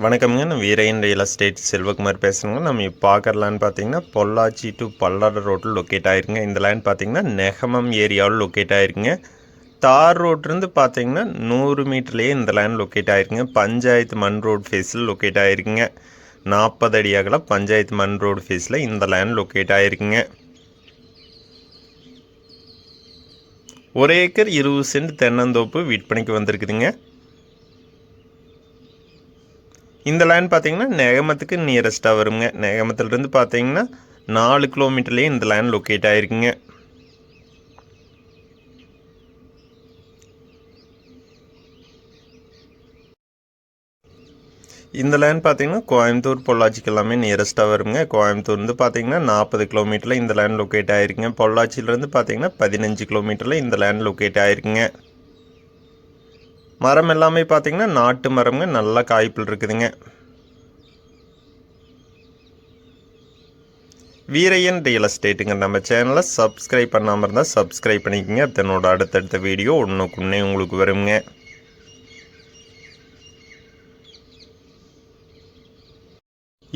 வணக்கம்ங்க. நான் Veeraiyan real estate Selvakumar பேசுகிறேங்க நம்ம இப்போ பார்த்தீங்கன்னா பொள்ளாச்சி டு பல்லட ரோட்டில் லொக்கேட் ஆயிருங்க இந்த லேண்ட் பார்த்தீங்கன்னா நெகமம் ஏரியாவில் லொக்கேட் ஆகிருங்க தார் ரோட்லேருந்து பார்த்தீங்கன்னா நூறு மீட்டர்லேயே இந்த லேண்ட் லொக்கேட் ஆயிருக்குங்க. பஞ்சாயத்து மண் ரோடு ஃபேஸில் லொக்கேட் ஆகிருக்குங்க நாற்பது அடி அகலம் பஞ்சாயத்து மண் ரோடு ஃபேஸில் இந்த லேண்ட் லொக்கேட் ஆயிருக்குங்க. ஒரு ஏக்கர் இருபது சென்ட் தென்னந்தோப்பு விற்பனைக்கு வந்திருக்குதுங்க. இந்த லேண்ட் பார்த்தீங்கன்னா நேகமத்துக்கு நியரஸ்ட்டாக வருங்க. நேகமத்துலேருந்து பார்த்தீங்கன்னா நாலு கிலோமீட்டர்லேயே இந்த லேண்ட் லொக்கேட் ஆகிருக்குங்க இந்த லேண்ட் பார்த்தீங்கன்னா கோயம்புத்தூர் பொள்ளாச்சிக்கு எல்லாமே நியரஸ்ட்டாக வருங்க. கோயம்புத்தூர்லேருந்து பார்த்தீங்கன்னா நாற்பது கிலோமீட்டரில் இந்த லேண்ட் லொக்கேட் ஆகிருக்குங்க பொள்ளாச்சியிலேருந்து பார்த்தீங்கன்னா பதினஞ்சு கிலோமீட்டரில் இந்த லேண்ட் லொக்கேட் ஆகிருக்குங்க மரம் எல்லாமே பார்த்தீங்கன்னா நாட்டு மரம்ங்க. நல்லா காய்ப்பில் இருக்குதுங்க. வீரையன் ரியல் எஸ்டேட்டுங்க. நம்ம சேனலை சப்ஸ்கிரைப் பண்ணாமல் இருந்தால் சப்ஸ்கிரைப் பண்ணிக்கோங்க. தன்னோட அடுத்தடுத்த வீடியோ ஒன்றுக்குன்னே உங்களுக்கு வருங்க.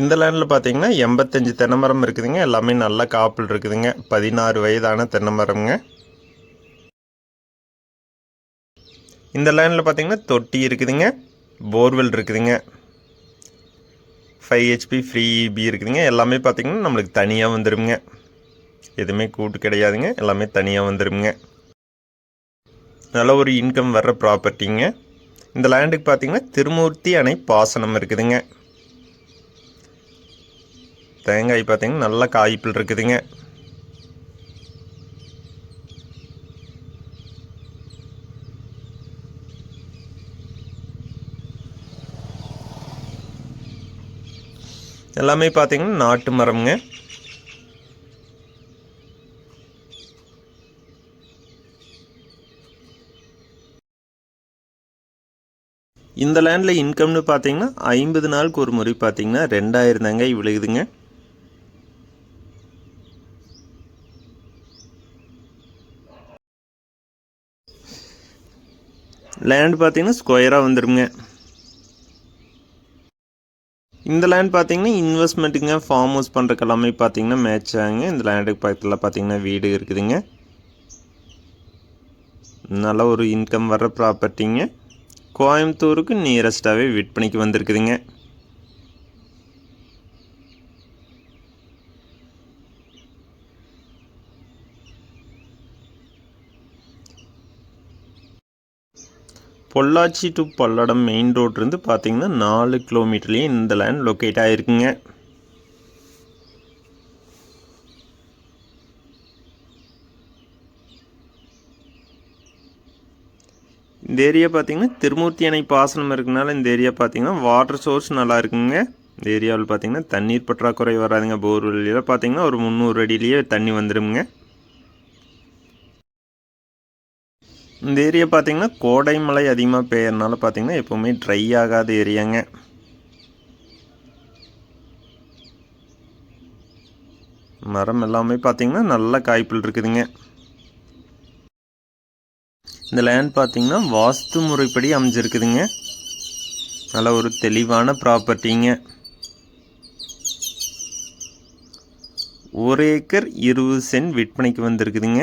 இந்த லேண்டில் பார்த்தீங்கன்னா எண்பத்தஞ்சு தென்னை மரம் இருக்குதுங்க. எல்லாமே நல்ல காப்பில் இருக்குதுங்க. பதினாறு வயதான தென்னை மரம்ங்க. இந்த லேண்டில் பார்த்தீங்கன்னா தொட்டி இருக்குதுங்க போர்வெல் இருக்குதுங்க. ஃபைவ் ஹெச்பி ஃப்ரீ இபி இருக்குதுங்க. எல்லாமே பார்த்தீங்கன்னா நம்மளுக்கு தனியாக வந்துடுங்க எதுவுமே கூட்டு கிடையாதுங்க. எல்லாமே தனியாக வந்துடுங்க நல்ல ஒரு இன்கம் வர்ற ப்ராப்பர்ட்டிங்க இந்த லேண்டுக்கு பார்த்தீங்கன்னா திருமூர்த்தி அணை பாசனம் இருக்குதுங்க. தேங்காய் பார்த்தீங்கன்னா நல்ல காய்ப்பில் இருக்குதுங்க. எல்லாமே பார்த்தீங்கன்னா நாட்டு மரம்ங்க. இந்த லேண்டில் இன்கம்னு பார்த்தீங்கன்னா ஐம்பது நாளுக்கு ஒரு முறை பார்த்தீங்கன்னா ரெண்டாயிரம் தாங்க விழுகுதுங்க. லேண்ட் பார்த்தீங்கன்னா ஸ்கொயராக வந்துடுங்க இந்த லேண்ட் பார்த்தீங்கன்னா இன்வெஸ்ட்மெண்ட்டுங்க ஃபார்ம் ஹவுஸ் பண்ணுறக்கு எல்லாமே பார்த்தீங்கன்னா மேட்ச் ஆகுங்க. இந்த லேண்டுக்கு பக்கத்தில் பார்த்தீங்கன்னா வீடு இருக்குதுங்க. நல்ல ஒரு இன்கம் வர்ற ப்ராப்பர்ட்டிங்க கோயம்புத்தூருக்கு நியரஸ்ட்டாகவே விற்பனைக்கு வந்திருக்குதுங்க. பொள்ளாச்சி டு பல்லடம் மெயின் ரோட்லேருந்து பார்த்தீங்கன்னா நாலு கிலோமீட்டர்லேயே இந்த லேண்ட் லொக்கேட் ஆகிருக்குங்க இந்த ஏரியா பார்த்தீங்கன்னா திருமூர்த்தி அணை பாசனம் இருக்கனால இந்த ஏரியா பார்த்தீங்கன்னா வாட்டர் சோர்ஸ் நல்லா இருக்குங்க. இந்த ஏரியாவில் பார்த்தீங்கன்னா தண்ணீர் பற்றாக்குறை வராதுங்க. போர்வெல்லில் பார்த்தீங்கன்னா ஒரு முந்நூறு அடியிலேயே தண்ணி வந்துடுங்க இந்த ஏரியா பார்த்தீங்கன்னா கோடை மழை அதிகமாக பெய்யறனால பார்த்தீங்கன்னா எப்போவுமே ட்ரை ஆகாத ஏரியாங்க. மரம் எல்லாமே பார்த்தீங்கன்னா நல்ல காய்ப்பில் இருக்குதுங்க. இந்த லேண்ட் பார்த்தீங்கன்னா வாஸ்து முறைப்படி அமைஞ்சிருக்குதுங்க. நல்ல ஒரு தெளிவான ப்ராப்பர்ட்டிங்க ஒரு ஏக்கர் இருபது சென்ட் விற்பனைக்கு வந்திருக்குதுங்க.